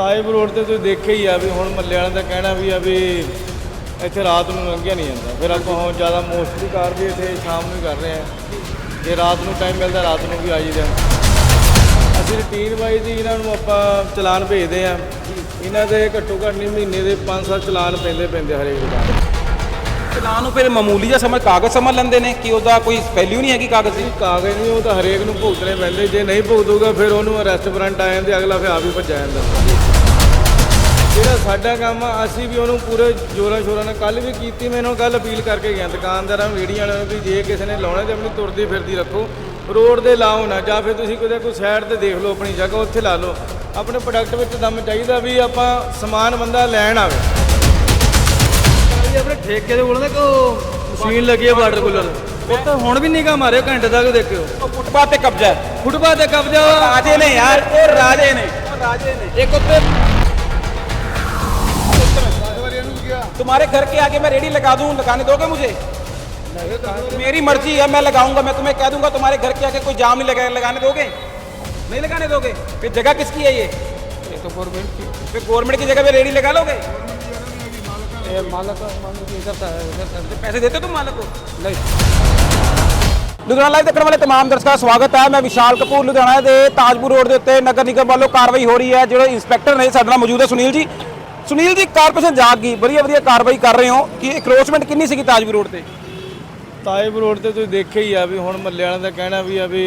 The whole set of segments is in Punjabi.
ਤਾਇਬ ਰੋਡ ਤੇ ਤੁਸੀਂ ਦੇਖਿਆ ਹੀ ਆ ਵੀ ਹੁਣ ਮੱਲੇ ਵਾਲਿਆਂ ਦਾ ਕਹਿਣਾ ਵੀ ਆ ਵੀ ਇੱਥੇ ਰਾਤ ਨੂੰ ਲੰਘਿਆ ਨਹੀਂ ਜਾਂਦਾ। ਫਿਰ ਆਪਾਂ ਹੁਣ ਜ਼ਿਆਦਾ ਮੋਸਟਲੀ ਕਾਰ ਵੀ ਇੱਥੇ ਸ਼ਾਮ ਨੂੰ ਹੀ ਕਰ ਰਹੇ ਆ। ਜੇ ਰਾਤ ਨੂੰ ਟਾਈਮ ਮਿਲਦਾ, ਰਾਤ ਨੂੰ ਵੀ ਆ ਜਾਈਦਾ। ਅਸੀਂ ਰੂਟੀਨ ਵਾਈਜ਼ ਹੀ ਇਹਨਾਂ ਨੂੰ ਆਪਾਂ ਚਲਾਨ ਭੇਜਦੇ ਆ। ਇਹਨਾਂ ਦੇ ਘੱਟੋ ਘੱਟ ਨਹੀਂ, ਮਹੀਨੇ ਦੇ 5-7 ਚਲਾਨ ਪੈਂਦੇ ਪੈਂਦੇ ਹਰੇਕ ਦੁਕਾਨ ਚਲਾਨ ਨੂੰ ਫਿਰ ਮਾਮੂਲੀ ਜਿਹਾ ਸਮਝ ਕਾਗਜ਼ ਸਮਝ ਲੈਂਦੇ ਨੇ ਕਿ ਉਹਦਾ ਕੋਈ ਵੈਲਿਊ ਨਹੀਂ ਹੈਗੀ ਕਾਗਜ਼ ਦੀ? ਕਾਗਜ਼ ਨਹੀਂ, ਉਹ ਤਾਂ ਹਰੇਕ ਨੂੰ ਭੁਗਤਣੇ ਪੈਂਦੇ। ਜੇ ਨਹੀਂ ਭੁਗਤੂਗਾ, ਫਿਰ ਉਹਨੂੰ ਅਰੈਸਟ ਵਾਰੰਟ ਆ ਜਾਂਦੇ, ਅਗਲਾ ਫਿਰ ਆਪ ਹੀ ਭੱਜਿਆ ਜਾਂਦਾ। ਜਿਹੜਾ ਸਾਡਾ ਕੰਮ ਆ, ਅਸੀਂ ਵੀ ਉਹਨੂੰ ਪੂਰੇ ਜੋਰਾਂ ਸ਼ੋਰਾਂ ਨਾਲ ਕੱਲ ਵੀ ਕੀਤੀ, ਮੈਂ ਇਹਨਾਂ ਨੂੰ ਕੱਲ ਅਪੀਲ ਕਰਕੇ ਗਿਆ, ਦੁਕਾਨਦਾਰਾਂ ਨੂੰ ਵੀਡੀਆਂ ਵਾਲਿਆਂ ਨੂੰ ਵੀ ਜੇ ਕਿਸੇ ਨੇ ਲਾਉਣਾ ਤੇ ਆਪਣੀ ਤੁਰਦੀ ਫਿਰਦੀ ਰੱਖੋ। ਰੋਡ ਦੇ ਲਾਓ ਨਾ, ਜਾਂ ਫਿਰ ਤੁਸੀਂ ਕਿਤੇ ਕੋਈ ਸਾਈਡ ਤੇ ਦੇਖ ਲਓ, ਆਪਣੀ ਜਗ੍ਹਾ ਉੱਥੇ ਲਾ ਲਓ। ਆਪਣੇ ਪ੍ਰੋਡਕਟ ਵਿੱਚ ਦਮ ਚਾਹੀਦਾ ਵੀ ਆਪਾਂ ਸਮਾਨ ਬੰਦਾ ਲੈਣ ਆਵੇ। ਜੀ ਆਪਣੇ ਠੇਕੇ ਦੇ ਕੋਲ ਨਾ ਕੋ ਮਸ਼ੀਨ ਲੱਗੀ ਹੈ ਵਾਟਰ ਕੂਲਰ ਉਹ ਤਾਂ ਹੁਣ ਵੀ ਨਿਗਾ ਮਾਰਿਓ ਘੰਟੇ ਤੱਕ ਦੇਖਿਓ ਉਹ ਫੁੱਟਪਾਥ ਤੇ ਕਬਜ਼ਾ ਹੈ ਫੁੱਟਪਾਥ ਤੇ ਕਬਜ਼ਾ ਰਾਜੇ ਨੇ ਯਾਰ ਉਹ ਰਾਜੇ ਨੇ ਉਹ ਰਾਜੇ ਨੇ ਇੱਕ ਉੱਤੇ तुम्हारे घर के आगे मैं रेडी लगा दूं लगाने दोगे मुझे मेरी मर्जी है मैं लगाऊंगा मैं तुम्हें कह दूंगा तुम्हारे घर के आगे कोई जाम नहीं लगा लगाने दोगे नहीं लगाने दोगे फिर जगह किसकी है ये ये तो गवर्नमेंट की फिर गवर्नमेंट की जगह पे रेडी लगा लोगे ਇਹ ਮਾਲਕ ਮਾਲਕ ਇਧਰ ਤਾਂ ਇਧਰ ਤਾਂ पैसे देते हो तुम मालक को नहीं ਲੁਧਿਆਣਾ ਲਾਈਵ ਦੇਖਣ ਵਾਲੇ तमाम ਦਰਸ਼ਕਾਂ ਦਾ ਸਵਾਗਤ ਹੈ ਮੈਂ ਵਿਸ਼ਾਲ ਕਪੂਰ ਲੁਧਿਆਣਾ ਦੇ ਤਾਜਪੁਰ ਰੋਡ ਦੇ ਉੱਤੇ ਨਗਰ ਨਿਗਮ ਵੱਲੋਂ ਕਾਰਵਾਈ ਹੋ ਰਹੀ ਹੈ ਜਿਹੜੇ ਇੰਸਪੈਕਟਰ ਨੇ ਸਾਡੇ ਨਾਲ ਮੌਜੂਦ ਹੈ ਸੁਨੀਲ ਜੀ ਸੁਨੀਲ ਜੀ ਕਾਰਪੋਰੇਸ਼ਨ ਜਾਗ ਗਈ ਵਧੀਆ ਵਧੀਆ ਕਾਰਵਾਈ ਕਰ ਰਹੇ ਹੋ ਕਿ ਇਕਰੋਚਮੈਂਟ ਕਿੰਨੀ ਸੀਗੀ ਤਾਜਪੁਰ ਰੋਡ ਤੇ ਤਾਇਬ ਰੋਡ ਤੇ ਤੁਸੀਂ ਦੇਖਿਆ ਹੀ ਆ ਵੀ ਹੁਣ ਮੱਲੇ ਵਾਲਿਆਂ ਦਾ ਕਹਿਣਾ ਵੀ ਆ ਵੀ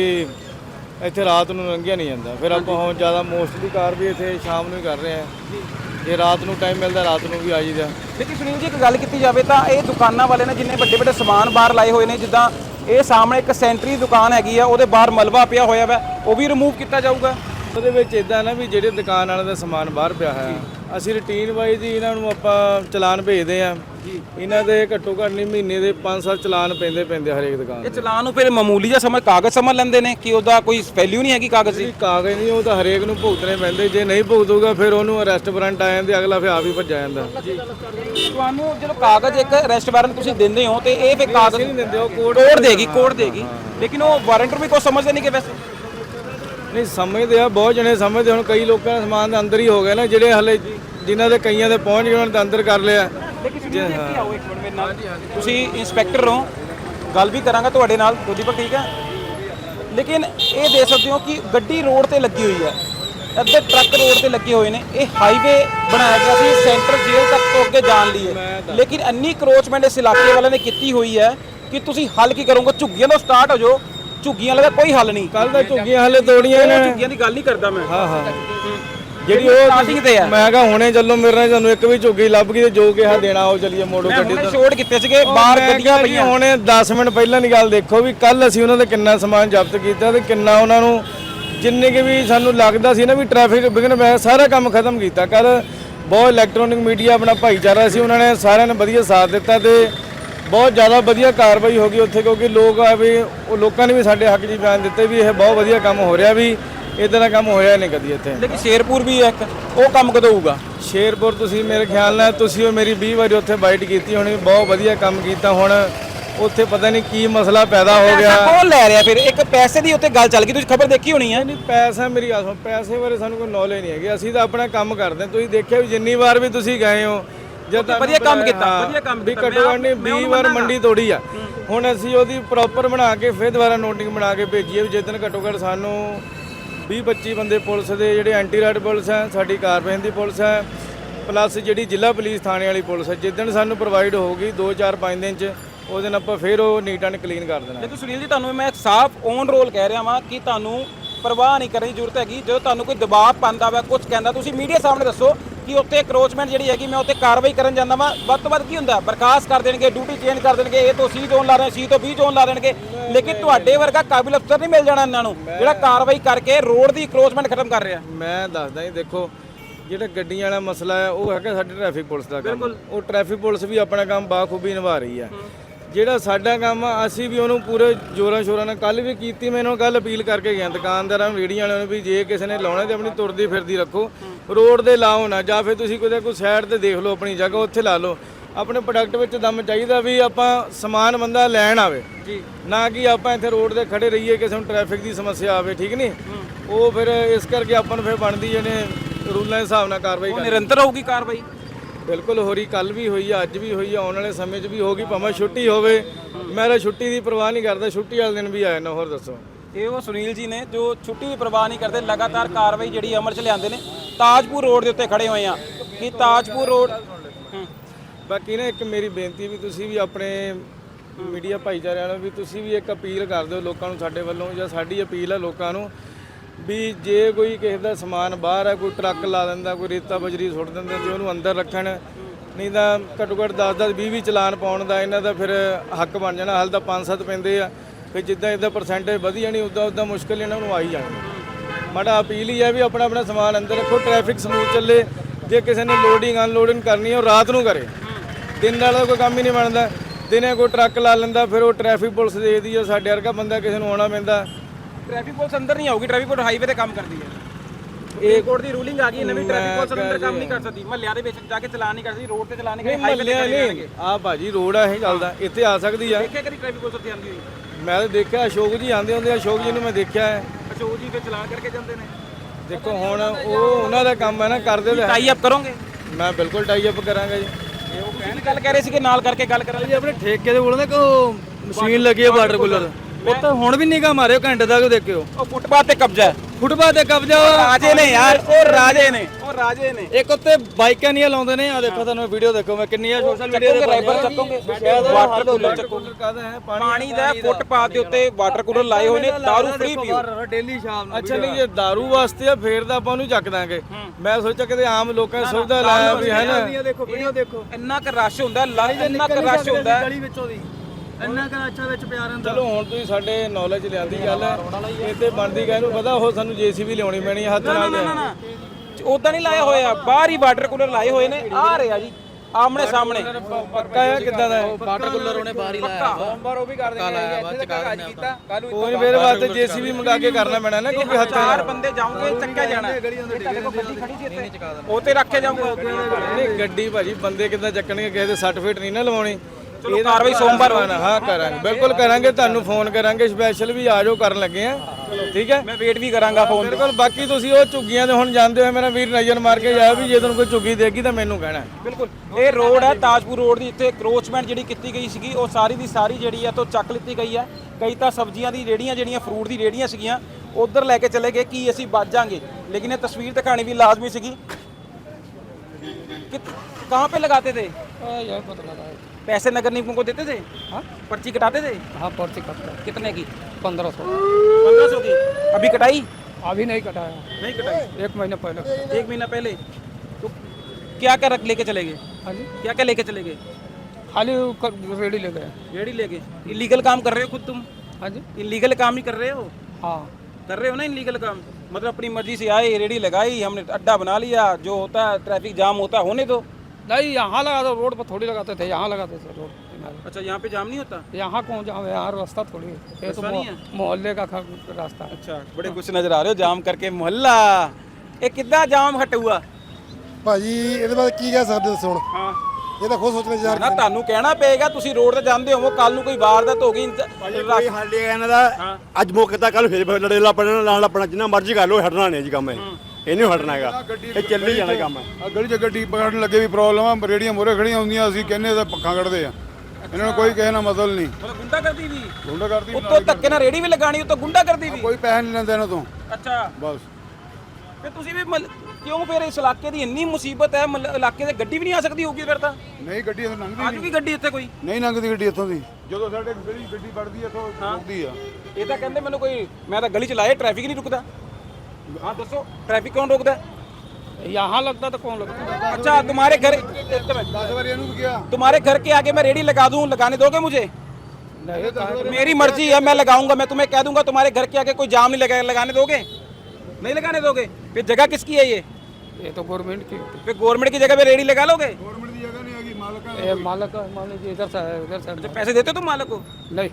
ਇੱਥੇ ਰਾਤ ਨੂੰ ਲੰਘਿਆ ਨਹੀਂ ਜਾਂਦਾ ਫਿਰ ਆਪਾਂ ਹੁਣ ਜ਼ਿਆਦਾ ਮੋਸਟਲੀ ਕਾਰ ਵੀ ਇੱਥੇ ਸ਼ਾਮ ਨੂੰ ਹੀ ਕਰ ਰਹੇ ਆ ਜੇ ਰਾਤ ਨੂੰ ਟਾਈਮ ਮਿਲਦਾ, ਰਾਤ ਨੂੰ ਵੀ ਆ ਜਾਈਦਾ। ਲੇਕਿਨ ਸੁਨੀਲ ਜੀ, ਇੱਕ ਗੱਲ ਕੀਤੀ ਜਾਵੇ ਤਾਂ ਇਹ ਦੁਕਾਨਾਂ ਵਾਲੇ ਨੇ ਜਿੰਨੇ ਵੱਡੇ ਵੱਡੇ ਸਮਾਨ ਬਾਹਰ ਲਾਏ ਹੋਏ ਨੇ, ਜਿੱਦਾਂ ਇਹ ਸਾਹਮਣੇ ਇੱਕ ਸੈਂਟਰੀ ਦੁਕਾਨ ਹੈਗੀ ਆ, ਉਹਦੇ ਬਾਹਰ ਮਲਬਾ ਪਿਆ ਹੋਇਆ ਵਾ, ਉਹ ਵੀ ਰਿਮੂਵ ਕੀਤਾ ਜਾਊਗਾ। ਉਹਦੇ ਵਿੱਚ ਇਦਾਂ ਨਾ ਵੀ ਜਿਹੜੇ ਦੁਕਾਨ ਵਾਲਿਆਂ ਦਾ ਸਮਾਨ ਬਾਹਰ ਪਿਆ ਹੈ ਅਸੀਂ ਰੂਟੀਨ ਵਾਈਜ਼ ਹੀ ਇਹਨਾਂ ਨੂੰ ਆਪਾਂ ਚਲਾਨ ਭੇਜਦੇ ਆ ਇਹਨਾਂ ਦੇ ਘੱਟੋ ਘੱਟ ਨਹੀਂ ਮਹੀਨੇ ਦੇ 5-7 ਚਲਾਨ ਪੈਂਦੇ ਪੈਂਦੇ ਹਰੇਕ ਦੁਕਾਨ ਇਹ ਚਲਾਨ ਨੂੰ ਫਿਰ ਮਾਮੂਲੀ ਜਿਹਾ ਸਮਝ ਕਾਗਜ਼ ਸਮਝ ਲੈਂਦੇ ਨੇ ਕਿ ਉਹਦਾ ਕੋਈ ਵੈਲਿਊ ਨਹੀਂ ਹੈਗੀ ਕਾਗਜ਼ ਦੀ? ਕਾਗਜ਼ ਨਹੀਂ ਉਹ ਤਾਂ ਹਰੇਕ ਨੂੰ ਭੁਗਤਣੇ ਪੈਂਦੇ। ਜੇ ਨਹੀਂ ਭੁਗਤੂਗਾ ਫਿਰ ਉਹਨੂੰ ਅਰੈਸਟ ਵਾਰੰਟ ਆ ਜਾਂਦੇ ਅਗਲਾ ਫਿਰ ਆਪ ਹੀ ਭੱਜਿਆ ਜਾਂਦਾ। ਤੁਹਾਨੂੰ ਜਦੋਂ ਕਾਗਜ਼ ਇੱਕ ਅਰੈਸਟ ਵਾਰੰਟ ਤੁਸੀਂ ਦਿੰਦੇ ਹੋ ਤੇ ਇਹ ਫਿਰ ਕਾਗਜ਼ ਨਹੀਂ ਦਿੰਦੇ ਉਹ ਕੋਡ ਦੇਗੀ ਕੋਡ ਦੇਗੀ। ਲੇਕਿਨ ਉਹ ਵਾਰੰਟ ਵੀ ਕੋਈ ਸਮਝਦੇ ਨਹੀਂ ਕਿ ਵੈਸੇ? ਨਹੀਂ ਸਮਝਦੇ ਆ ਬਹੁਤ ਜਣੇ ਸਮਝਦੇ ਹੁਣ ਕਈ ਲੋਕਾਂ ਦਾ ਸਮਾਨ ਦੇ ਅੰਦਰ ਹੀ ਹੋ ਗਿਆ ਨਾ ਜਿਹੜੇ ਹਲੇ ਜਿਨ੍ਹਾਂ ਦੇ ਕਈਆਂ ਦੇ ਪਹੁੰਚ ਗਏ ਉਹਨਾਂ ਨੇ ਤਾਂ ਅੰਦਰ ਕਰ ਲਿਆ। ਤੁਸੀਂ ਇੰਸਪੈਕਟਰ ਹੋ ਗੱਲ ਵੀ ਕਰਾਂਗਾ ਤੁਹਾਡੇ ਨਾਲ ਪਰ ਠੀਕ ਹੈ ਲੇਕਿਨ ਇਹ ਦੇਖ ਸਕਦੇ ਹੋ ਕਿ ਗੱਡੀ ਰੋਡ ਤੇ ਲੱਗੀ ਹੋਈ ਹੈ। ਅੱਧੇ ਟਰੱਕ ਰੋਡ ਤੇ ਲੱਗੇ ਹੋਏ ਨੇ। ਇਹ ਹਾਈਵੇ ਬਣਾਇਆ ਗਿਆ ਸੀ ਸੈਂਟਰ ਜੇਲ੍ਹ ਤੱਕ ਤੋਂ ਅੱਗੇ ਜਾਣ ਲਈ ਲੇਕਿਨ ਇੰਨੀ ਕਰੋਚਮੈਂਟ ਇਸ ਇਲਾਕੇ ਵਾਲਿਆਂ ਨੇ ਕੀਤੀ ਹੋਈ ਹੈ ਕਿ ਤੁਸੀਂ ਹੱਲ ਕੀ ਕਰੋਗੇ? ਝੁੱਗੀਆਂ ਤੋਂ ਸਟਾਰਟ ਹੋ ਜਾਓ। ਝੁੱਗੀਆਂ ਲਗਾ ਕੋਈ ਹੱਲ ਨਹੀਂ। ਕੱਲ ਤਾਂ ਝੁੱਗੀਆਂ ਹਲੇ ਤੋੜੀਆਂ ਨੇ। ਝੁੱਗੀਆਂ ਦੀ ਗੱਲ ਨਹੀਂ ਕਰਦਾ ਮੈਂ। ਹਾਂ ਹਾਂ। ਜਿਹੜੀ ਉਹ ਸਟਾਰਟਿੰਗ ਤੇ ਆ। ਮੈਂ ਕਹਾ ਹੁਣੇ ਚੱਲੋ ਮੇਰੇ ਨਾਲ ਤੁਹਾਨੂੰ ਇੱਕ ਵੀ ਝੁੱਗੀ ਲੱਭ ਗਈ ਤੇ ਜੋ ਕਿਹਾ ਦੇਣਾ ਉਹ ਚਲੀਏ ਮੋੜੋ ਗੱਡੀ ਤੋਂ। ਸ਼ੋਟ ਕੀਤੇ ਸੀਗੇ ਬਾਹਰ ਗੱਡੀਆਂ ਪਈਆਂ। ਹੁਣੇ 10 ਮਿੰਟ ਪਹਿਲਾਂ ਦੀ ਗੱਲ ਦੇਖੋ ਵੀ ਕੱਲ ਅਸੀਂ ਉਹਨਾਂ ਦਾ ਕਿੰਨਾ ਸਮਾਨ ਜ਼ਬਤ ਕੀਤਾ ਤੇ ਕਿੰਨਾ ਉਹਨਾਂ ਨੂੰ ਜਿੰਨੇ ਕਿ ਵੀ ਸਾਨੂੰ ਲੱਗਦਾ ਸੀ ਨਾ ਵੀ ਟ੍ਰੈਫਿਕ ਵਿਘਨ ਪਿਆ ਸਾਰਾ ਕੰਮ ਖਤਮ ਕੀਤਾ। ਕੱਲ ਬਹੁਤ ਇਲੈਕਟ੍ਰੋਨਿਕ ਮੀਡੀਆ ਆਪਣਾ ਭਾਈਚਾਰਾ ਸੀ ਉਹਨਾਂ ਨੇ ਸਾਰਿਆਂ ਨੇ ਵਧੀਆ ਸਾਥ ਦਿੱਤਾ ਤੇ ਬਹੁਤ ਜ਼ਿਆਦਾ ਵਧੀਆ ਕਾਰਵਾਈ ਹੋ ਗਈ ਉੱਥੇ ਕਿਉਂਕਿ ਲੋਕ ਆ ਵੀ ਉਹ ਲੋਕਾਂ ਨੇ ਵੀ ਸਾਡੇ ਹੱਕ 'ਚ ਬਿਆਨ ਦਿੱਤੇ ਵੀ ਇਹ ਬਹੁਤ ਵਧੀਆ ਕੰਮ ਹੋ ਰਿਹਾ ਵੀ ਇਦਾਂ ਦਾ ਕੰਮ ਹੋਇਆ ਨਹੀਂ ਕਦੀ ਇੱਥੇ। ਲੇਕਿਨ ਸ਼ੇਰਪੁਰ ਵੀ ਹੈ ਇੱਕ ਉਹ ਕੰਮ ਕਦੋਂ ਹੋਊਗਾ? ਸ਼ੇਰਪੁਰ ਤੁਸੀਂ ਮੇਰੇ ਖਿਆਲ ਨਾਲ ਤੁਸੀਂ ਉਹ ਮੇਰੀ 20 ਵਾਰੀ ਉੱਥੇ ਬਾਈਟ ਕੀਤੀ ਹੋਣੀ ਬਹੁਤ ਵਧੀਆ ਕੰਮ ਕੀਤਾ ਹੁਣ ਉੱਥੇ ਪਤਾ ਨਹੀਂ ਕੀ ਮਸਲਾ ਪੈਦਾ ਹੋ ਗਿਆ। ਕੌਣ ਲੈ ਰਿਹਾ ਫਿਰ? ਇੱਕ ਪੈਸੇ ਦੀ ਉੱਤੇ ਗੱਲ ਚੱਲ ਗਈ ਤੁਸੀਂ ਖਬਰ ਦੇਖੀ ਹੋਣੀ ਹੈ ਨਹੀਂ ਪੈਸਾ ਮੇਰੀ ਗੱਲ ਪੈਸੇ ਬਾਰੇ ਸਾਨੂੰ ਕੋਈ ਨੌਲੇਜ ਨਹੀਂ ਹੈਗੀ ਅਸੀਂ ਤਾਂ ਆਪਣਾ ਕੰਮ ਕਰਦੇ ਹਾਂ ਤੁਸੀਂ ਦੇਖਿਆ ਵੀ ਜਿੰਨੀ ਵਾਰ ਵੀ ਤੁਸੀਂ ਗਏ ਹੋ ਵਧੀਆ ਕੰਮ ਕੀਤਾ, ਹਾਂ, ਵਧੀਆ ਕੰਮ ਵੀ ਨਹੀਂ ਮੈਂ 20 ਉਹਨੂੰ ਵਾਰ। ਮੰਡੀ ਤੋੜੀ ਆ। ਹੁਣ ਅਸੀਂ ਉਹਦੀ ਪ੍ਰੋਪਰ ਬਣਾ ਕੇ ਫਿਰ ਦੁਬਾਰਾ ਨੋਟਿੰਗ ਬਣਾ ਕੇ ਭੇਜੀਏ ਵੀ ਜਿੱਦਣ ਘੱਟੋ ਘੱਟ ਸਾਨੂੰ 20 25 ਬੰਦੇ ਪੁਲਿਸ ਦੇ ਜਿਹੜੇ ਐਂਟੀ ਰਾਈਡ ਪੁਲਿਸ ਹੈ ਸਾਡੀ ਕਾਰਪੋਰੇਸ਼ਨ ਦੀ ਪੁਲਿਸ ਹੈ ਪਲੱਸ ਜਿਹੜੀ ਜ਼ਿਲ੍ਹਾ ਪੁਲਿਸ ਥਾਣੇ ਵਾਲੀ ਪੁਲਿਸ ਹੈ ਜਿੱਦਣ ਸਾਨੂੰ ਪ੍ਰੋਵਾਈਡ ਹੋਊਗੀ 2 4 5 ਦਿਨ ਚ ਉਸ ਦਿਨ ਆਪਾਂ ਫਿਰ ਉਹ ਨੀਟ ਐਂਡ ਕਲੀਨ ਕਰ ਦੇਣਾ। ਲੇਕਿਨ ਸੁਨੀਲ ਜੀ ਤੁਹਾਨੂੰ ਮੈਂ ਸਾਫ਼ ਔਨ ਰੋਲ ਕਹਿ ਰਿਹਾ ਵਾਂ ਕਿ ਤੁਹਾਨੂੰ ਪਰਵਾਹ ਨਹੀਂ ਕਰਨ ਦੀ ਜ਼ਰੂਰਤ ਹੈਗੀ। ਜਦੋਂ ਤੁਹਾਨੂੰ ਕੋਈ ਦਬਾਅ ਪਾਉਂਦਾ ਵਾ ਕੁਝ ਕਹਿੰਦਾ ਤੁਸੀਂ ਮੀਡੀਆ ਸਾਹਮਣੇ ਦੱਸੋ ਕਿ ਉੱਤੇ ਕਰੋਚਮੈਂਟ ਜਿਹੜੀ ਹੈਗੀ ਮੈਂ ਉੱਤੇ ਕਾਰਵਾਈ ਕਰਨ ਜਾਂਦਾ ਵਾਂ। ਵੱਧ ਤੋਂ ਵੱਧ ਕੀ ਹੁੰਦਾ? ਬਰਖਾਸਤ ਕਰ ਦੇਣਗੇ ਡਿਊਟੀ ਚੇਂਜ ਕਰ ਦੇਣਗੇ ਇਹ ਤੋਂ ਸੀ ਜ਼ੋਨ ਲਾ ਰਹੇ ਸੀ ਤੋਂ ਬੀ ਜ਼ੋਨ ਲਾ ਦੇਣਗੇ। ਲੇਕਿਨ ਤੁਹਾਡੇ ਵਰਗਾ ਕਾਬਿਲ ਅਫਸਰ ਨਹੀਂ ਮਿਲ ਜਾਣਾ ਇਹਨਾਂ ਨੂੰ। ਜਿਹੜਾ ਕਾਰਵਾਈ ਕਰਕੇ ਰੋਡ ਦੀ ਕਰੋਚਮੈਂਟ ਖਤਮ ਕਰ ਰਿਹਾ। ਮੈਂ ਦੱਸਦਾ ਜੀ ਦੇਖੋ ਜਿਹੜਾ ਗੱਡੀਆਂ ਵਾਲਾ ਮਸਲਾ ਹੈ ਉਹ ਹੈਗਾ ਸਾਡੇ ਟ੍ਰੈਫਿਕ ਪੁਲਿਸ ਦਾ ਕੰਮ। ਉਹ ਟ੍ਰੈਫਿਕ ਪੁਲਿਸ ਵੀ ਆਪਣਾ ਕੰਮ ਬਾਖੂਬੀ ਨਿਭਾ ਰਹੀ ਹੈ। ਜਿਹੜਾ ਸਾਡਾ ਕੰਮ ਆ ਅਸੀਂ ਵੀ ਉਹਨੂੰ ਪੂਰੇ ਜੋਰਾਂ ਸ਼ੋਰਾਂ ਨਾਲ ਕੱਲ ਵੀ ਕੀਤੀ ਮੈਂ ਇਹਨੂੰ ਕੱਲ ਅਪੀਲ ਕਰਕੇ ਗਿਆ ਦੁਕਾਨਦਾਰਾਂ ਵੀਡੀਆਂ ਵਾਲਿਆਂ ਨੂੰ ਵੀ ਜੇ ਕਿਸੇ ਨੇ ਲਾਉਣਾ ਤੇ ਆਪਣੀ ਤੁਰਦੀ ਫਿਰਦੀ ਰੱਖੋ। ਰੋਡ ਦੇ ਲਾਓ ਨਾ ਜਾਂ ਫਿਰ ਤੁਸੀਂ ਕਿਤੇ ਕੋਈ ਸਾਈਡ ਤੇ ਦੇਖ ਲਓ ਆਪਣੀ ਜਗ੍ਹਾ ਉੱਥੇ ਲਾ ਲਓ। ਆਪਣੇ ਪ੍ਰੋਡਕਟ ਵਿੱਚ ਦਮ ਚਾਹੀਦਾ ਵੀ ਆਪਾਂ ਸਮਾਨ ਬੰਦਾ ਲੈਣ ਆਵੇ। ਜੀ। ਨਾ ਕਿ ਆਪਾਂ ਇੱਥੇ ਰੋਡ ਤੇ ਖੜੇ ਰਹੀਏ ਕਿਸੇ ਨੂੰ ਟ੍ਰੈਫਿਕ ਦੀ ਸਮੱਸਿਆ ਆਵੇ ਠੀਕ ਨਹੀਂ? ਉਹ ਫਿਰ ਇਸ ਕਰਕੇ ਆਪਾਂ ਨੂੰ ਫਿਰ ਬਣਦੀ ਜਿਹਨੇ ਰੂਲਾਂ ਦੇ ਹਿਸਾਬ ਨਾਲ ਕਾਰਵਾਈ ਉਹ ਕਰ ਨਿਰੰਤਰ ਹੋਊਗੀ ਕਾਰਵਾਈ? ਬਿਲਕੁਲ ਹੋ ਰਹੀ ਕੱਲ ਵੀ ਹੋਈ ਆ ਅੱਜ ਵੀ ਹੋਈ ਆ ਆਉਣ ਵਾਲੇ ਸਮੇਂ 'ਚ ਵੀ ਹੋਗੀ ਭਾਵੇਂ ਛੁੱਟੀ ਹੋਵੇ। ਮੈਂ ਤਾਂ ਛੁੱਟੀ ਦੀ ਪਰਵਾਹ ਨਹੀਂ ਕਰਦਾ ਛੁੱਟੀ ਵਾਲੇ ਦਿਨ ਵੀ ਆ ਜਾਣਾ ਹੋਰ ਦੱਸੋ? ਇਹ ਉਹ ਸੁਨੀਲ ਜੀ ਨੇ ਜੋ ਛੁੱਟੀ ਦੀ ਪਰਵਾਹ ਨਹੀਂ ਕਰਦੇ ਲਗਾਤਾਰ ਕਾਰਵਾਈ ਜਿਹੜੀ ਅਮਲ 'ਚ ਲਿਆਉਂਦੇ ਨੇ ਤਾਜਪੁਰ ਰੋਡ ਦੇ ਉੱਤੇ ਖੜੇ ਹੋਏ ਆ। ਕਿ ਤਾਜਪੁਰ ਰੋਡ। ਬਾਕੀ ਨਾ ਇੱਕ ਮੇਰੀ ਬੇਨਤੀ ਵੀ ਤੁਸੀਂ ਵੀ ਆਪਣੇ ਮੀਡੀਆ ਭਾਈਚਾਰਿਆਂ ਨੂੰ ਵੀ ਤੁਸੀਂ ਵੀ ਇੱਕ ਅਪੀਲ ਕਰ ਦਿਓ ਲੋਕਾਂ ਨੂੰ ਸਾਡੇ ਵੱਲੋਂ ਜਾਂ ਸਾਡੀ ਅਪੀਲ ਹੈ ਲੋਕਾਂ ਨੂੰ ਵੀ ਜੇ ਕੋਈ ਕਿਸੇ ਦਾ ਸਮਾਨ ਬਾਹਰ ਹੈ ਕੋਈ ਟਰੱਕ ਲਾ ਦਿੰਦਾ, ਕੋਈ ਰੇਤਾ ਬਜਰੀ ਸੁੱਟ ਦਿੰਦਾ ਤੇ ਉਹਨੂੰ ਅੰਦਰ ਰੱਖਣ, ਨਹੀਂ ਤਾਂ ਘੱਟੋ ਘੱਟ 10 10 20 20 ਚਲਾਨ ਪਾਉਣ ਦਾ ਇਹਨਾਂ ਦਾ ਫਿਰ ਹੱਕ ਬਣ ਜਾਣਾ। ਹਾਲ ਤਾਂ 5-7 ਪੈਂਦੇ ਆ। ਫਿਰ ਜਿੱਦਾਂ ਇਦਾਂ ਪਰਸੈਂਟੇਜ ਵਧੀ ਜਾਣੀ ਉਦਾਂ ਉਦਾਂ ਮੁਸ਼ਕਲ ਇਹਨਾਂ ਨੂੰ ਆਈ ਜਾਣੀ। ਮਾੜਾ ਅਪੀਲ ਹੀ ਹੈ ਵੀ ਆਪਣਾ ਆਪਣਾ ਸਮਾਨ ਅੰਦਰ ਰੱਖੋ ਟ੍ਰੈਫਿਕ ਸਮੂਥ ਚੱਲੇ। ਜੇ ਕਿਸੇ ਨੇ ਲੋਡਿੰਗ ਅਨਲੋਡਿੰਗ ਕਰਨੀ ਹੈ ਉਹ ਰਾਤ ਨੂੰ ਕਰੇ। ਦਿਨ ਨਾਲ ਤਾਂ ਕੋਈ ਕੰਮ ਹੀ ਨਹੀਂ ਬਣਦਾ। ਦਿਨੇ ਕੋਈ ਟਰੱਕ ਲਾ ਲੈਂਦਾ, ਫਿਰ ਉਹ ਟ੍ਰੈਫਿਕ ਪੁਲਿਸ ਦੇਖਦੀ ਹੈ ਸਾਡੇ ਵਰਗਾ ਬੰਦਾ ਕਿਸੇ ਨੂੰ ਆਉਣਾ ਪੈਂਦਾ। ਟ੍ਰੈਫਿਕ ਪੁਲਿਸ ਅੰਦਰ ਨਹੀਂ ਆਊਗੀ ਟ੍ਰੈਫਿਕ ਪੁਲਿਸ ਹਾਈਵੇ ਤੇ ਕੰਮ ਕਰਦੀ ਹੈ। ਇਹ ਕੋਰਟ ਦੀ ਰੂਲਿੰਗ ਆ ਗਈ ਨਵੀਂ ਟ੍ਰੈਫਿਕ ਪੁਲਿਸ ਅੰਦਰ ਕੰਮ ਨਹੀਂ ਕਰ ਸਕਦੀ ਮਹੱਲਿਆਂ ਦੇ ਵਿੱਚ ਜਾ ਕੇ ਚਲਾਨ ਨਹੀਂ ਕਰ ਸਕਦੀ ਰੋਡ ਤੇ ਚਲਾਨ ਨਹੀਂ ਕਰਦੀ ਹਾਈਵੇ ਤੇ ਕਰੇ ਨਹੀਂ। ਜਾਣਗੇ। ਆ ਭਾਜੀ ਰੋਡ ਆ ਇਹ ਚੱਲਦਾ ਇੱਥੇ ਆ ਸਕਦੀ ਆ। ਦੇਖਿਆ ਕਦੀ ਟ੍ਰੈਫਿਕ ਪੁਲਿਸ ਉੱਥੇ ਆਂਦੀ ਹੋਈ? ਮੈਂ ਤਾਂ ਦੇਖਿਆ ਅਸ਼ੋਕ ਜੀ ਆਂਦੇ ਹੁੰਦੇ ਆ ਅਸ਼ੋਕ ਜੀ ਨੂੰ ਮੈਂ ਦੇਖਿਆ ਹੈ। ਅਸ਼ੋਕ ਜੀ ਫਿਰ ਚਲਾਨ ਕਰਕੇ ਜਾਂਦੇ ਨੇ। ਦੇਖੋ ਹੁਣ ਉਹ ਉਹਨਾਂ ਦਾ ਕੰਮ ਹੈ ਨਾ ਕਰਦੇ ਤਾਂ ਹੈ। ਟਾਈ ਅਪ ਕਰੋਗੇ? ਮੈਂ ਬਿਲਕੁਲ ਟਾਈ ਅਪ ਕਰਾਂਗਾ ਜੀ। ਇਹ ਉਹ ਕਹਿਣ ਗੱਲ ਕਹਿ ਰਹੇ ਸੀਗੇ ਨਾਲ ਕਰਕੇ ਗੱਲ ਕਰਾਂ ਜੀ ਆਪਣੇ ਠੇਕੇ ਦੇ ਕੋਲ ਨਾ ਕੋ ਮਸ਼ੀਨ ਲੱਗੀ ਹੈ ਵਾਟਰ ਕੂਲਰ ਉੱਥੇ ਹੁਣ ਵੀ ਨਿਗਾ ਮਾਰਿਓ ਘੰਟੇ ਤੱਕ ਦੇਖਿਓ ਉਹ ਫੁੱਟਪਾਥ ਤੇ ਕਬਜ਼ਾ ਹੈ ਫੁੱਟਪਾਥ ਤੇ ਕਬਜ਼ਾ ਵਾ। ਰਾਜੇ ਨੇ ਯਾਰ ਉਹ ਰਾਜੇ ਨੇ ਉਹ ਰਾਜੇ ਨੇ ਇੱਕ ਉੱਤੇ ਬਾਈਕਾਂ ਨਹੀਂ ਲਾਉਂਦੇ ਨੇ ਆ ਦੇਖੋ ਤੁਹਾਨੂੰ ਵੀਡੀਓ ਦੇਖੋ ਮੈਂ ਕਿੰਨੀਆਂ ਸੋਸ਼ਲ ਮੀਡੀਆ ਤੇ ਰਾਈਬਰ ਚੱਕੋਗੇ ਵਾਟਰ ਕੂਲਰ ਚੱਕੋਗੇ ਕਾਹਦਾ ਹੈ ਪਾਣੀ ਦਾ ਫੁੱਟਪਾਥ ਦੇ ਉੱਤੇ ਵਾਟਰ ਕੂਲਰ ਲਾਏ ਹੋਏ ਨੇ दारू ਫ੍ਰੀ ਪੀਓ ਡੇਲੀ ਸ਼ਾਮ ਨੂੰ ਅੱਛਾ ਨਹੀਂ ਜੇ दारू ਵਾਸਤੇ ਆ ਫੇਰ ਤਾਂ ਆਪਾਂ ਉਹਨੂੰ ਚੱਕ ਦਾਂਗੇ ਮੈਂ ਸੋਚਿਆ ਕਿਤੇ ਆਮ ਲੋਕਾਂ ਦੀ ਸੁਵਿਧਾ ਲਾਇਆ ਵੀ ਹੈ ਨਾ ਦੇਖੋ ਵੀਡੀਓ ਦੇਖੋ ਇੰਨਾ ਕੁ ਰਸ਼ ਹੁੰਦਾ ਲਾ- ਇੰਨਾ ਕੁ ਰਸ਼ ਹੁੰਦਾ ਗਲੀ ਵਿੱਚੋਂ ਦੀ ਇੰਨਾ ਕੁ ਅੱਛਾ ਵਿੱਚ ਪਿਆ ਰਹਿੰਦਾ ਚਲੋ ਹੁਣ ਤੁਸੀਂ ਸਾਡੇ ਨੌਲੇਜ ਲਿਆਂਦੀ ਗੱਲ ਹੈ। ਇਹ ਤੇ ਬਣਦੀ ਗਏ ਨੂੰ ਪਤਾ ਉਹ ਸਾਨੂੰ ਜੀਸੀਬੀ ਲਿਆਉਣੀ ਪੈਣੀ ਹੈ ਹੱਥ ਨਾਲ ਨਾ ਨਾ ਨਾ ਉਦਾਂ ਨਹੀਂ ਲਾਏ ਹੋਏ ਆ ਬਾਹਰ ਹੀ ਵਾਟਰ ਕੂਲਰ ਲਾਏ ਹੋਏ ਨੇ ਆ ਰਿਹਾ ਜੀ ਆਮਣੇ ਸਾਹਮਣੇ। ਪੱਕਾ ਹੈ ਕਿੱਦਾਂ ਦਾ ਹੈ? ਵਾਟਰ ਕੂਲਰ ਉਹਨੇ ਬਾਹਰ ਹੀ ਲਾਇਆ ਸੋਮਵਾਰ ਉਹ ਵੀ ਕਰ ਦੇਣਗੇ ਇੱਥੇ ਤੱਕ ਅੱਜ ਕੀਤਾ ਕੱਲ ਨੂੰ ਕੋਈ ਮੇਰੇ ਵਾਸਤੇ ਜੀਸੀਬੀ ਮੰਗਾ ਕੇ ਕਰਨਾ ਪੈਣਾ ਨਾ ਕਿਉਂਕਿ ਹੱਥ ਚਾਰ ਬੰਦੇ ਜਾਓਗੇ ਚੱਕਿਆ ਜਾਣਾ। ਹੈ। ਉਹ ਤੇ ਰੱਖੇ ਜਾਊਗਾ। ਨਹੀਂ ਗੱਡੀ ਭਾਜੀ ਬੰਦੇ ਕਿੱਦਾਂ ਚੱਕਣਗੇ ਕਿਸੇ ਦੇ 60 ਫੀਟ ਨਹੀਂ ਨਾ ਲਵਾਉਣੀ। ਚਲੋ ਕਾਰਵਾਈ ਸੋਮਵਾਰ ਹੋਣਾ ਹਾਂ ਕਰਾਂਗੇ ਬਿਲਕੁਲ ਕਰਾਂਗੇ ਤੁਹਾਨੂੰ ਫੋਨ ਕਰਾਂਗੇ ਸਪੈਸ਼ਲ ਵੀ ਆ ਜਾਓ ਕਰਨ ਲੱਗੇ ਆ ਠੀਕ ਹੈ ਮੈਂ ਵੇਟ ਵੀ ਕਰਾਂਗਾ ਫੋਨ ਬਿਲਕੁਲ ਬਾਕੀ ਤੁਸੀਂ ਉਹ ਝੁੱਗੀਆਂ ਦੇ ਹੁਣ ਜਾਂਦੇ ਹੋਏ ਮੇਰਾ ਵੀਰ ਨਜ਼ਰ ਮਾਰ ਕੇ ਜਾਇਆ ਵੀ ਜੇ ਤੁਹਾਨੂੰ ਕੋਈ ਝੁੱਗੀ ਦੇਗੀ ਤਾਂ ਮੈਨੂੰ ਕਹਿਣਾ ਬਿਲਕੁਲ ਇਹ ਰੋਡ ਹੈ ਤਾਜਪੁਰ ਰੋਡ ਦੀ ਇੱਥੇ ਕਰੋਚਮੈਂਟ ਜਿਹੜੀ ਕੀਤੀ ਗਈ ਸੀਗੀ ਉਹ ਸਾਰੀ ਦੀ ਸਾਰੀ ਜਿਹੜੀ ਹੈ ਤੋਂ ਚੱਕ ਲਿੱਤੀ ਗਈ ਹੈ ਕਈ ਤਾਂ ਸਬਜ਼ੀਆਂ ਦੀ ਰੇੜੀਆਂ ਜਿਹੜੀਆਂ ਫਰੂਟ ਦੀ ਰੇੜੀਆਂ ਸੀਗੀਆਂ ਉਧਰ ਲੈ ਕੇ ਚਲੇ ਗਏ ਕਿ ਅਸੀਂ ਬਚ ਜਾਾਂਗੇ ਲੇਕਿਨ ਇਹ ਤਸਵੀਰ ਦਿਖਾਣੀ ਵੀ ਲਾਜ਼ਮੀ ਸੀਗੀ कि कहाँ पे लगाते थे ਯਾਰ ਪਤਾ ਲਗਾ पैसे नगर निगम को देते थे? हाँ? पर्ची कटाते थे? हाँ पर्ची कटता। कितने की? पंद्रह सौ। पंद्रह सौ की? अभी कटाई? अभी नहीं कटाया। नहीं कटाई? एक महीना पहले। एक महीना पहले? तो क्या क्या रख लेके चले गए? हाँ जी। क्या क्या लेके चले गए? खाली रेडी ले गए। रेडी ले गए। इलीगल काम कर रहे हो खुद तुम? हाँ जी। इलीगल काम ही कर रहे हो? हाँ। कर रहे हो ना इलीगल काम? मतलब अपनी मर्ज़ी से आए रेडी लगाई हमने अड्डा बना लिया जो होता है ट्रैफ़िक जाम होता है होने दो। नहीं यहाँ लगा दो रोड पर थोड़ी लगाते थे यहाँ लगाते थे रोड किनारे अच्छा यहाँ पे जाम नहीं होता यहाँ कौन जाओ यहाँ रास्ता थोड़ी है ये तो रास्ता नहीं है? मोह- मोहल्ले का ख- रास्ता है अच्छा बड़े खुश नजर आ रहे हो जाम करके मोहल्ला ये कितना जाम हट हुआ ਭਾਜੀ ਇਹਦੇ ਬਾਰੇ ਕੀ ਕਹਿ ਸਕਦੇ ਦੱਸੋ ਹੁਣ हाँ ਇਹ ਤਾਂ ਖੁਦ ਸੋਚਣਾ ਚਾਹੀਦਾ ਨਾ ਤੁਹਾਨੂੰ ਕਹਿਣਾ ਪਏਗਾ ਤੁਸੀਂ ਰੋਡ ਤੇ ਜਾਂਦੇ ਹੋ ਕੱਲ ਨੂੰ ਕੋਈ ਵਾਰਦਾਤ ਹੋ ਗਈ ਕੋਈ ਹੱਲ ਨਹੀਂ ਇਹਨਾਂ ਦਾ ਅੱਜ ਮੌਕੇ ਤਾਂ ਕੱਲ ਫੇਰ ਲੜੇ ਲੱਪਣਾ ਨਾਲ ਲੱਪਣਾ ਜਿੰਨਾ ਮਰਜ਼ੀ ਕਰ ਲੋ ਹਟਣਾ ਨਹੀਂ ਜੀ ਕੰਮ ਇਹ ਇਹ ਨਹੀਂ ਹਟਣਾ ਹੈਗਾ। ਇਹ ਚੱਲੀ ਜਾਣਾ ਕੰਮ। ਹੈ ਆ ਗਲੀ 'ਚ ਗੱਡੀ ਪਕੜਨ ਲੱਗੇ ਵੀ ਪ੍ਰੋਬਲਮ ਆ ਰੇੜੀਆਂ ਮੋਰੇ ਖੜੀਆਂ ਹੁੰਦੀਆਂ ਅਸੀਂ ਕਹਿੰਨੇ ਤਾਂ ਪੱਖਾਂ ਕੱਢਦੇ ਆ। ਇਹਨਾਂ ਨੂੰ ਕੋਈ ਕਿਸੇ ਨਾਲ ਮਤਲਬ ਨਹੀਂ। ਮਤਲਬ ਗੁੰਡਾ ਕਰਦੀ ਵੀ ਗੁੰਡਾ ਕਰਦੀ ਉੱਤੋਂ ਧੱਕੇ ਨਾਲ ਰੇੜੀ ਵੀ ਲਗਾਣੀ ਉੱਤੋਂ ਗੁੰਡਾ ਕਰਦੀ ਵੀ ਕੋਈ ਪੈਸੇ ਨਹੀਂ ਲੈਂਦੇ ਇਹਨਾਂ ਤੋਂ। ਅੱਛਾ। ਬਸ। ਫਿਰ ਤੁਸੀਂ ਵੀ ਕਿਉਂ ਫਿਰ ਇਸ ਇਲਾਕੇ ਦੀ ਇੰਨੀ ਮੁਸੀਬਤ ਹੈ? ਮਤਲਬ ਇਲਾਕੇ ਤੇ ਗੱਡੀ ਵੀ ਨਹੀਂ ਆ ਸਕਦੀ ਹੋਊਗੀ ਫਿਰ ਤਾਂ? ਨਹੀਂ ਗੱਡੀ ਇੱਥੋਂ ਲੰਘਦੀ ਆਜੂਗੀ ਗੱਡੀ ਇੱਥੇ ਕੋਈ? ਨਹੀਂ ਲੰਘਦੀ ਗੱਡੀ ਇੱਥੋਂ ਦੀ। ਜਦੋਂ ਸਾਡੇ ਗਲੀ ਗੱਡੀ ਵੜਦੀ ਆ ਇੱਥੋਂ ਰੁਕਦੀ ਆ। ਇਹ ਤਾਂ ਕਹਿੰਦੇ ਮੈਨੂੰ ਕੋਈ ਮੈਂ ਤਾਂ ਗਲੀ ਚ ਲਾਏ ਟ੍ਰੈਫਿਕ ਨਹੀਂ ਰੁਕਦਾ। हाँ दसो ट्रैफिक कौन रोकता है यहाँ लगता तो कौन लगता अच्छा तुम्हारे घर तुम्हारे घर के आगे मैं रेडी लगा दूँ लगाने दोगे मुझे मेरी मर्जी है मैं लगाऊंगा मैं तुम्हें कह दूंगा तुम्हारे घर के आगे कोई जाम नहीं लगा लगाने दोगे नहीं लगाने दोगे फिर जगह किसकी है ये ये तो गवर्नमेंट की फिर गवर्नमेंट की जगह पे रेडी लगा लोगे गवर्नमेंट की जगह नहीं आएगी मालक मालक मालक इधर से इधर से पैसे देते हो तुम मालक को नहीं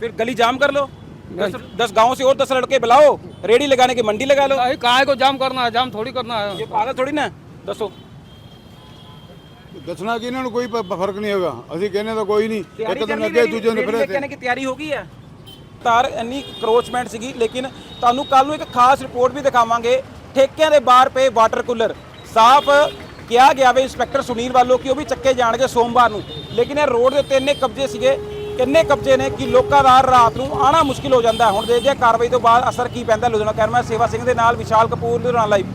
फिर गली जाम कर लो दस, दस गाँव से और दस लड़के बुलाओ रेडी लगाने की मंडी लगा लो नहीं कहाँ को जाम करना है जाम थोड़ी करना है ये पागल थोड़ी ना दसो ਦੱਸਣਾ ਕਿ ਇਹਨਾਂ ਨੂੰ ਕੋਈ ਪ- ਫਰਕ ਨਹੀਂ ਹੈਗਾ ਅਸੀਂ ਕਹਿੰਨੇ ਤਾਂ ਕੋਈ ਨਹੀਂ ਇੱਕ ਤਿਆਰੀ ਦਿਨ ਕਰਨੀ ਅੱਗੇ ਰੇਹੜੀ- ਦੂਜੇ ਦਿਨ ਰੇਹੜੀ ਫਿਰ ਲੱਗਣੇ ਦੀ ਤਿਆਰੀ ਹੋ ਗਈ ਹੈ ਤਾਰ ਇੰਨੀ ਕਰੋਚਮੈਂਟ ਸੀਗੀ ਲੇਕਿਨ ਤੁਹਾਨੂੰ ਕੱਲ ਨੂੰ ਇੱਕ ਖਾਸ ਰਿਪੋਰਟ ਵੀ ਦਿਖਾਵਾਂਗੇ ਠੇਕਿਆਂ ਦੇ ਬਾਹਰ ਪਏ ਵਾਟਰ ਕੂਲਰ ਸਾਫ਼ ਕਿਹਾ ਗਿਆ ਵੇ ਇੰਸਪੈਕਟਰ ਸੁਨੀਲ ਵੱਲੋਂ ਕਿ ਉਹ ਵੀ ਚੱਕੇ ਜਾਣਗੇ ਸੋਮਵਾਰ ਨੂੰ ਲੇਕਿਨ ਇਹ ਰੋਡ ਦੇ ਉੱਤੇ ਇੰਨੇ ਕਬਜ਼ੇ ਸੀਗੇ ਕਿੰਨੇ ਕਬਜ਼ੇ ਨੇ ਕਿ ਲੋਕਾਂ ਦਾ ਰਾਤ ਨੂੰ ਆਣਾ ਮੁਸ਼ਕਿਲ ਹੋ ਜਾਂਦਾ ਹੁਣ ਦੇਖਦੇ ਹਾਂ ਕਾਰਵਾਈ ਤੋਂ ਬਾਅਦ ਅਸਰ ਕੀ ਪੈਂਦਾ ਲੁਧਿਆਣਾ ਕੈਮਰਾ ਸੇਵਾ ਸਿੰਘ ਦੇ ਨਾਲ ਵਿਸ਼ਾਲ ਕਪੂਰ, ਲੁਧਿਆਣਾ ਲਾਈਵ